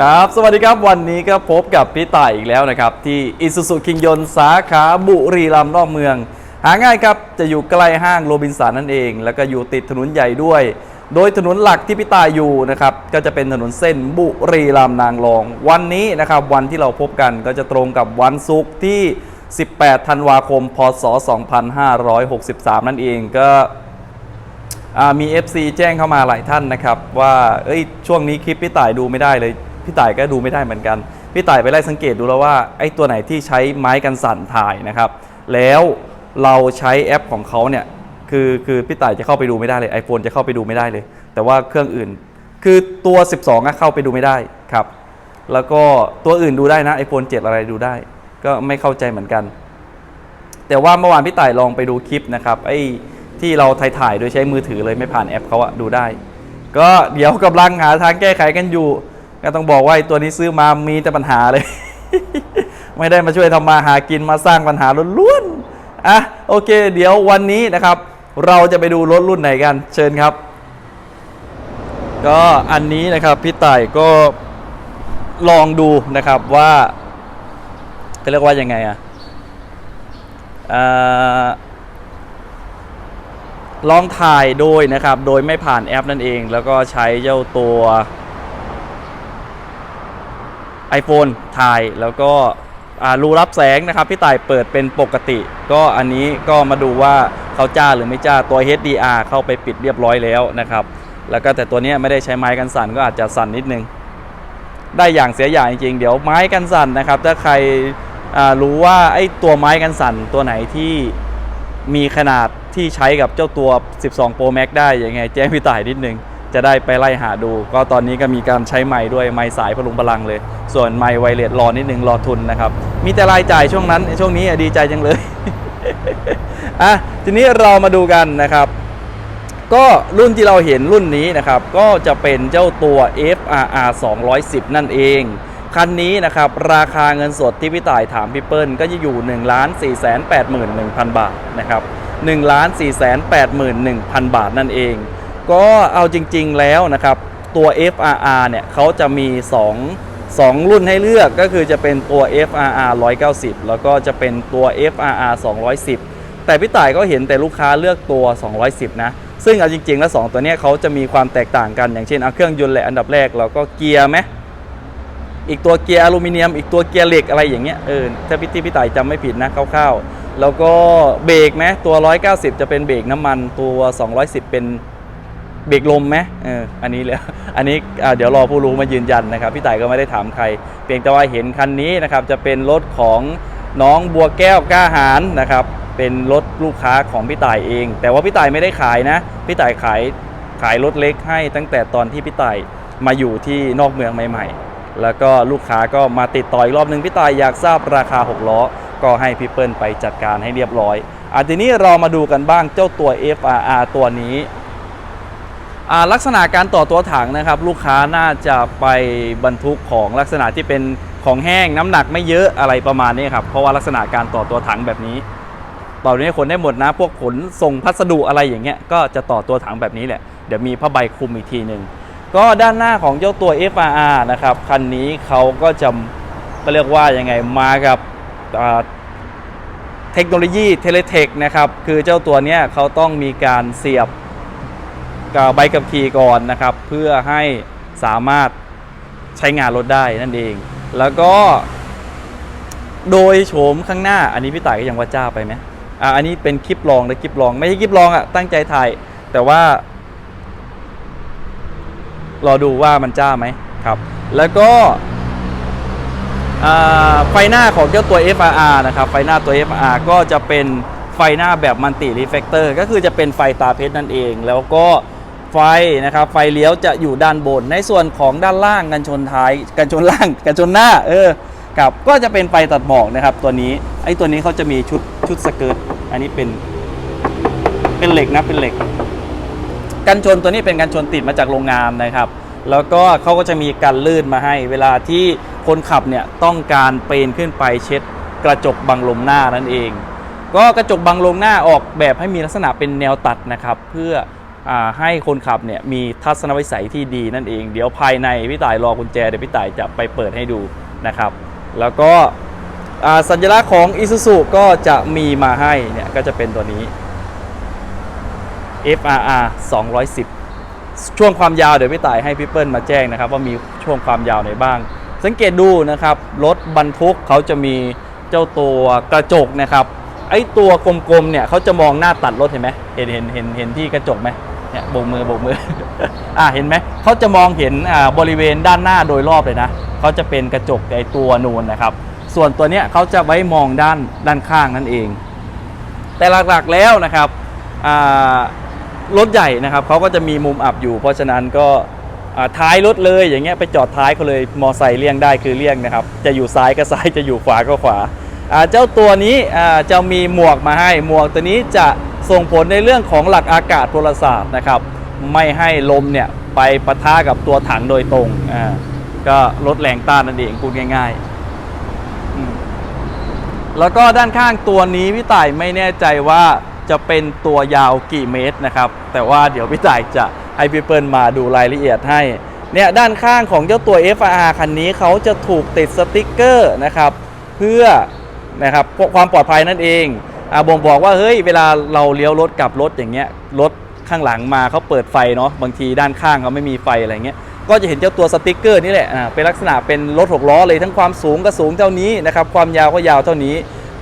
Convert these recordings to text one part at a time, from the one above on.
ครับ สวัสดีครับ วันนี้ก็พบกับพี่ต่ายอีกแล้วนะครับ ที่อิสุสุคิงยนสาขาบุรีรัมย์นอกเมือง หาง่ายครับ จะอยู่ใกล้ห้างโรบินสันนั่นเอง แล้วก็อยู่ติดถนนใหญ่ด้วย โดยถนนหลักที่พี่ต่ายอยู่นะครับ ก็จะเป็นถนนเส้นบุรีรัมย์นางรอง วันนี้นะครับ วันที่เราพบกันก็จะตรงกับวันศุกร์ที่ 18 ธันวาคม พศ 2563 นั่นเองก็มี FC แจ้งเข้ามาหลายท่านนะครับ ว่าเอ้ยช่วงนี้คลิปพี่ต่ายดูไม่ได้เลย พี่ต่ายก็ดูไม่ได้เหมือนกัน พี่ต่ายไปไล่สังเกตดูแล้วว่าไอ้ตัวไหนที่ใช้ไม้กันสั่นถ่ายนะครับ แล้วเราใช้แอปของเขาเนี่ยคือคือพี่ต่ายจะเข้าไปดูไม่ได้เลย iPhone จะเข้าไปดูไม่ได้เลย แต่ว่าเครื่องอื่น คือตัว 12อะเข้าไปดูไม่ได้ครับ แล้วก็ตัวอื่นดูได้นะ iPhone 7 อะไรดูได้ ก็ไม่เข้าใจเหมือนกัน แต่ว่าเมื่อวานพี่ต่ายลองไปดูคลิปนะครับไอ้ที่เราถ่ายถ่ายโดยใช้มือถือเลยไม่ผ่านแอปเขาอะดูได้ ก็เดี๋ยวกำลังหาทางแก้ไขกันอยู่ ก็ต้องบอกว่าไอ้ตัวนี้ซื้อมามีแต่ปัญหาเลย ไม่ได้มาช่วยทำมาหากินมาสร้างปัญหาล้วนๆอะโอเค เดี๋ยววันนี้นะครับ เราจะไปดูรถรุ่นไหนกัน เชิญครับ ก็อันนี้นะครับพี่ต่ายก็ลองดูนะครับว่าเขาเรียกว่ายังไงอะอ่าลองถ่ายโดยนะครับ โดยไม่ผ่านแอปนั่นเอง แล้วก็ใช้เจ้าตัว iPhone ถ่ายแล้วก็รูรับแสงนะครับพี่ต่ายเปิดเป็นปกติ ก็อันนี้ก็มาดูว่าเขาจ้าหรือไม่จ้าตัว HDR เข้าไปปิดเรียบร้อยแล้วนะครับแล้วก็แต่ตัวนี้ไม่ได้ใช้ไม้กันสั่นก็อาจจะสั่นนิดนึง ได้อย่างเสียอย่างจริงๆ เดี๋ยวไม้กันสั่นนะครับ ถ้าใครรู้ว่าไอ้ตัวไม้กันสั่นตัวไหนที่มีขนาดที่ใช้กับเจ้าตัว 12 Pro Max ได้ยังไงแจ้งพี่ต่ายนิดนึง จะได้ไปไล่หาดู ก็ตอนนี้ก็มีการใช้ไม้ด้วยไม้สายพลุงพลังเลย ส่วนไม้ไวเลสรอนิดนึงรอทุนนะครับ มีแต่รายจ่ายช่วงนั้นช่วงนี้ดีใจจังเลยอะทีนี้เรามาดูกันนะครับ ก็รุ่นที่เราเห็นรุ่นนี้นะครับ ก็จะเป็นเจ้าตัว FRR 210 นั่นเองคันนี้นะครับ ราคาเงินสดที่พี่ต่ายถามพี่เปิ้ลก็จะอยู่ 1 4 8 1 0 0 0 บาทนะครับ1 4 8 1 0 0 0 บาทนั่นเอง ก็เอาจริงๆแล้วนะครับ ตัว FRR เนี่ยเขาจะมี 2 2 รุ่นให้เลือกก็คือจะเป็นตัว FRR 190 แล้วก็จะเป็นตัว FRR 210 แต่พี่ต่ายก็เห็นแต่ลูกค้าเลือกตัว 210 นะ ซึ่งเอาจริงๆ แล้ว 2 ตัวนี้เขาจะมีความแตกต่างกันอย่างเช่นเอาเครื่องยนต์แหละอันดับแรกแล้วก็เกียร์ไหมอีกตัวเกียร์อลูมิเนียม อีกตัวเกียร์เหล็กอะไรอย่างเงี้ยเออถ้าพี่ที่พี่ต่ายจำไม่ผิดนะคร่าวๆ แล้วก็เบรกไหมตัว 190 จะเป็นเบรกน้ำมันตัว 210 เป็น เบรกลมไหมเอออันนี้เลยอันนี้เดี๋ยวรอผู้รู้มายืนยันนะครับ พี่ต่ายก็ไม่ได้ถามใคร เพียงแต่ว่าเห็นคันนี้นะครับจะเป็นรถของน้องบัวแก้วกล้าหารนะครับ เป็นรถลูกค้าของพี่ต่ายเอง แต่ว่าพี่ต่ายไม่ได้ขายนะ พี่ต่ายขายขายรถเล็กให้ตั้งแต่ตอนที่พี่ต่ายมาอยู่ที่นอกเมืองใหม่ ๆ แล้วก็ลูกค้าก็มาติดต่ออีกรอบหนึ่งพี่ต่ายอยากทราบราคา 6 ล้อ ก็ให้พี่เปิ้ลไปจัดการให้เรียบร้อยอะทีนี้เรามาดูกันบ้างเจ้าตัว FRR ตัวนี้ ลักษณะการต่อตัวถังนะครับ ลูกค้าน่าจะไปบรรทุกของลักษณะที่เป็นของแห้งน้ำหนักไม่เยอะอะไรประมาณนี้ครับเพราะว่าลักษณะการต่อตัวถังแบบนี้ ต่อนี้ขนได้หมดนะ พวกขนส่งพัสดุอะไรอย่างเงี้ยก็จะต่อตัวถังแบบนี้แหละเดี๋ยวมีผ้าใบคลุมอีกทีหนึ่งก็ด้านหน้าของเจ้าตัว FRR นะครับคันนี้เขาก็จะก็เรียกว่ายังไงมากับเทคโนโลยีเทเลเทคนะครับคือเจ้าตัวเนี้ยเขาต้องมีการเสียบ ใบขับขี่ก่อนนะครับ เพื่อให้สามารถใช้งานรถได้นั่นเอง แล้วก็ โดยโฉมข้างหน้า อันนี้พี่ต่ายก็ยังว่าจ้าไปไหมอะอันนี้เป็นคลิปลองนะคลิปลอง ไม่ใช่คลิปลองอะ่ะตั้งใจถ่าย แต่ว่า รอดูว่ามันจ้าไหมครับ แล้วก็ไฟหน้าของเจ้าตัว FRR นะครับ ไฟหน้าตัว FRR ก็จะเป็นไฟหน้าแบบมัลติรีเฟกเตอร์ก็คือจะเป็นไฟตาเพชรนั่นเอง แล้วก็ ไฟนะครับไฟเลี้ยวจะอยู่ด้านบน ในส่วนของด้านล่างกันชนท้ายกันชนล่างกันชนหน้าเออครับก็จะเป็นไฟตัดหมอกนะครับ ตัวนี้ไอ้ตัวนี้เขาจะมีชุดชุดสเกิร์ตอันนี้เป็นเป็นเหล็กนะเป็นเหล็ก กันชนตัวนี้เป็นกันชนติดมาจากโรงงานนะครับ แล้วก็เขาก็จะมีกันลื่นมาให้ เวลาที่คนขับเนี่ยต้องการปีนขึ้นไปเช็ดกระจกบังลมหน้านั่นเอง ก็กระจกบังลมหน้าออกแบบให้มีลักษณะเป็นแนวตัดนะครับ เพื่อ ให้คนขับเนี่ยมีทัศนวิสัยที่ดีนั่นเอง เดี๋ยวภายในพี่ต่ายรอกุญแจเดี๋ยวพี่ต่ายจะไปเปิดให้ดูนะครับ แล้วก็สัญลักษณ์ของ Isuzu ก็จะมีมาให้เนี่ยก็จะเป็นตัวนี้ FRR 210 ช่วงความยาวเดี๋ยวพี่ต่ายให้พี่เปิ้ลมาแจ้งนะครับ ว่ามีช่วงความยาวไหนบ้าง สังเกตดูนะครับรถบรรทุกเขาจะมีเจ้าตัวกระจกนะครับไอ้ตัวกลมๆเนี่ยเขาจะมองหน้าตัดรถเห็นไหมเห็นเห็นเห็นเห็นที่กระจกไหม เนี่ยโบกมือโบกมือ อ่าเห็นไหมเขาจะมองเห็นอ่าบริเวณด้านหน้าโดยรอบเลยนะเขาจะเป็นกระจกไอตัวนูนนะครับ ส่วนตัวเนี้ยเขาจะไว้มองด้านด้านข้างนั่นเอง แต่หลักๆแล้วนะครับอ่ารถใหญ่นะครับเขาก็จะมีมุมอับอยู่ เพราะฉะนั้นก็ท้ายรถเลยอย่างเงี้ยไปจอดท้ายเขาเลยมอไซค์เลี่ยงได้คือเลี่ยงนะครับ จะอยู่ซ้ายก็ซ้ายจะอยู่ขวาก็ขวา เจ้าตัวนี้จะมีหมวกมาให้หมวกตัวนี้จะส่งผลในเรื่องของหลักอากาศพลศาสตร์นะครับ ไม่ให้ลมเนี่ยไปปะทะกับตัวถังโดยตรงก็ลดแรงต้านนั่นเองพูดง่ายๆ แล้วก็ด้านข้างตัวนี้พี่ต่ายไม่แน่ใจว่าจะเป็นตัวยาวกี่เมตรนะครับ แต่ว่าเดี๋ยวพี่ต่ายจะให้พี่เปิลมาดูรายละเอียดให้เนี่ยด้านข้างของเจ้าตัว FR คันนี้เขาจะถูกติดสติกเกอร์นะครับ เพื่อ นะครับความปลอดภัยนั่นเองอบ่งบอกว่าเฮ้ยเวลาเราเลี้ยวรถกลับรถอย่างเงี้ยรถข้างหลังมาเขาเปิดไฟเนาะบางทีด้านข้างเขาไม่มีไฟอะไรเงี้ยก็จะเห็นเจ้าตัวสติกเกอร์นี่แหละเป็นลักษณะเป็นรถหกล้อเลยทั้งความสูงก็สูงเท่านี้นะครับความยาวก็ยาวเท่านี้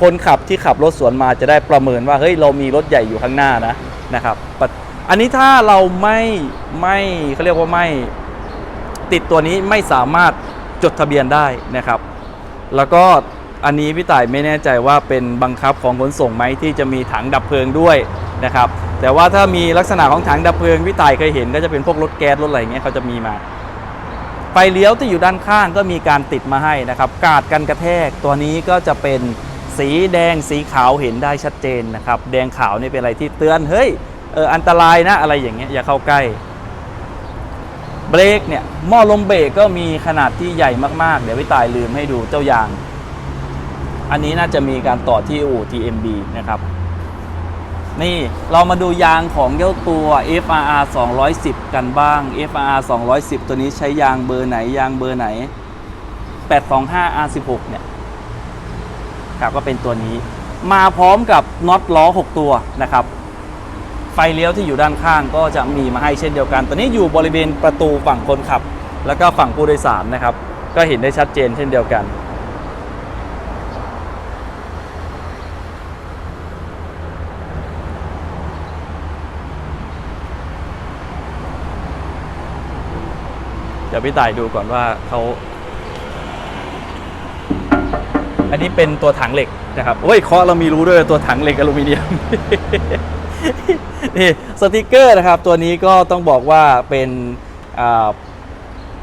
คนขับที่ขับรถสวนมาจะได้ประเมินว่าเฮ้ยเรามีรถใหญ่อยู่ข้างหน้านะนะครับอันนี้ถ้าเราไม่ไม่เขาเรียกว่าไม่ติดตัวนี้ไม่สามารถจดทะเบียนได้นะครับ แล้วก็ อันนี้พี่ต่ายไม่แน่ใจว่าเป็นบังคับของขนส่งไหมที่จะมีถังดับเพลิงด้วยนะครับแต่ว่าถ้ามีลักษณะของถังดับเพลิงพี่ต่ายเคยเห็นก็จะเป็นพวกรถแก๊สรถอะไรเงี้ยเขาจะมีมาไฟเลี้ยวที่อยู่ด้านข้างก็มีการติดมาให้นะครับกาดกันกระแทกตัวนี้ก็จะเป็นสีแดงสีขาวเห็นได้ชัดเจนนะครับแดงขาวนี่เป็นอะไรที่เตือนเฮ้ยเอออันตรายนะอะไรอย่างเงี้ยอย่าเข้าใกล้เบรกเนี่ยหม้อลมเบรกก็มีขนาดที่ใหญ่มากๆ เดี๋ยวพี่ตายลืมให้ดูเจ้ายาง อันนี้น่าจะมีการต่อที่อู่ TMB นะครับ นี่เรามาดูยางของเจ้าตัว FRR 210 กันบ้าง FRR 210 ตัวนี้ใช้ยางเบอร์ไหนยางเบอร์ไหน 825 R16 เนี่ยครับก็เป็นตัวนี้ มาพร้อมกับน็อตล้อ 6 ตัวนะครับ ไฟเลี้ยวที่อยู่ด้านข้างก็จะมีมาให้เช่นเดียวกัน ตัวนี้อยู่บริเวณประตูฝั่งคนขับ แล้วก็ฝั่งผู้โดยสารนะครับ ก็เห็นได้ชัดเจนเช่นเดียวกัน เดี๋ยวพี่ต่ายดูก่อนว่าเขาอันนี้เป็นตัวถังเหล็กนะครับโอ้ยเคาะเรามีรู้ด้วยตัวถังเหล็กอลูมิเนียมนี่สติกเกอร์นะครับ ตัวนี้ก็ต้องบอกว่าเป็นอ่า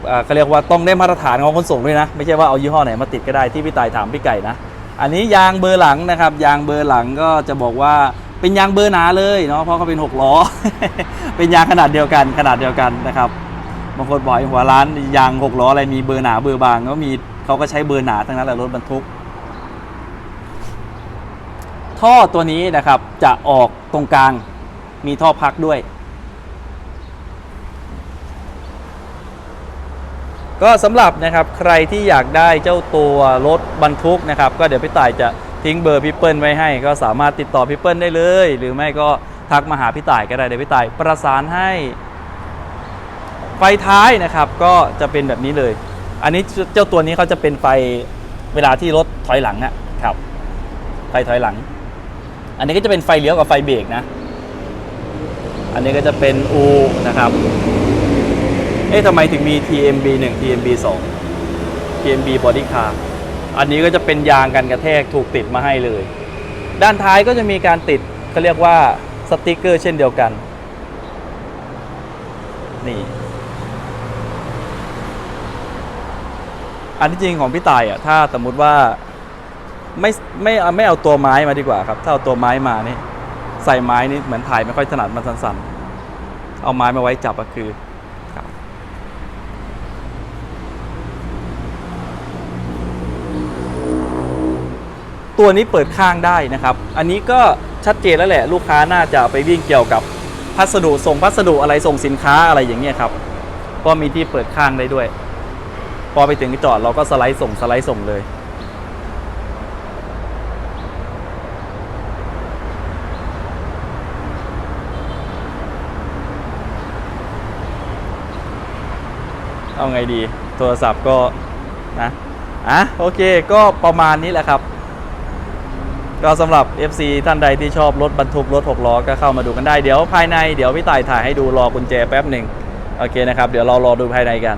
อ่าเขาเรียกว่าต้องได้มาตรฐานของขนส่งด้วยนะ ไม่ใช่ว่าเอายี่ห้อไหนมาติดก็ได้ที่พี่ต่ายถามพี่ไก่นะ อันนี้ยางเบอร์หลังนะครับ ยางเบอร์หลังก็จะบอกว่าเป็นยางเบอร์หนาเลยเนาะเพราะเขาเป็นหกล้อเป็นยางขนาดเดียวกันขนาดเดียวกันนะครับ บางคนบอกหัวร้านยางหกล้ออะไรมีเบอร์หนาเบอร์บางก็มีเขาก็ใช้เบอร์หนาทั้งนั้นแหละรถบรรทุก ท่อตัวนี้นะครับจะออกตรงกลางมีท่อพักด้วย ก็สำหรับนะครับใครที่อยากได้เจ้าตัวรถบรรทุกนะครับ ก็เดี๋ยวพี่ต่ายจะทิ้งเบอร์พี่เปิ้ลไว้ให้ ก็สามารถติดต่อพี่เปิ้ลได้เลย หรือไม่ก็ทักมาหาพี่ต่ายก็ได้เดี๋ยวพี่ต่ายประสานให้ ไฟท้ายนะครับก็จะเป็นแบบนี้เลย อันนี้เจ้าตัวนี้เขาจะเป็นไฟเวลาที่รถถอยหลังอะครับ ไฟถอยหลัง อันนี้ก็จะเป็นไฟเลี้ยวกับไฟเบรกนะ อันนี้ก็จะเป็น U นะครับ เอ๊ะทำไมถึงมี TMB 1 TMB 2 TMB Body Car อันนี้ก็จะเป็นยางกันกระแทกถูกติดมาให้เลย ด้านท้ายก็จะมีการติดเขาเรียกว่าสติกเกอร์เช่นเดียวกัน นี่ อันที่จริงของพี่ตายอะถ้าสมมุติว่าไม่ไม่ไม่เอาตัวไม้มาดีกว่าครับ ถ้าเอาตัวไม้มานี่ใส่ไม้นี่เหมือนถ่ายไม่ค่อยถนัดมันสั่นๆ เอาไม้มาไว้จับก็คือครับตัวนี้เปิดข้างได้นะครับ อันนี้ก็ชัดเจนแล้วแหละ ลูกค้าน่าจะไปวิ่งเกี่ยวกับพัสดุส่งพัสดุอะไรส่งสินค้าอะไรอย่างเงี้ยครับ ก็มีที่เปิดข้างได้ด้วย อไปถึงจอดเราก็สไลด์ส่งสไลด์ส่งเลย เอาไงดีโทรศัพท์ก็นะอะโอเคก็ประมาณนี้แหละครับ ก็สำหรับ FC ท่านใดที่ชอบรถบรรทุกรถ6ล้อก็เข้ามาดูกันได้เดี๋ยวภายในเดี๋ยวพี่ต่ายถ่ายให้ดูรอกุญแจแป๊บหนึ่งโอเคนะครับ เดี๋ยวเรารอดูภายในกัน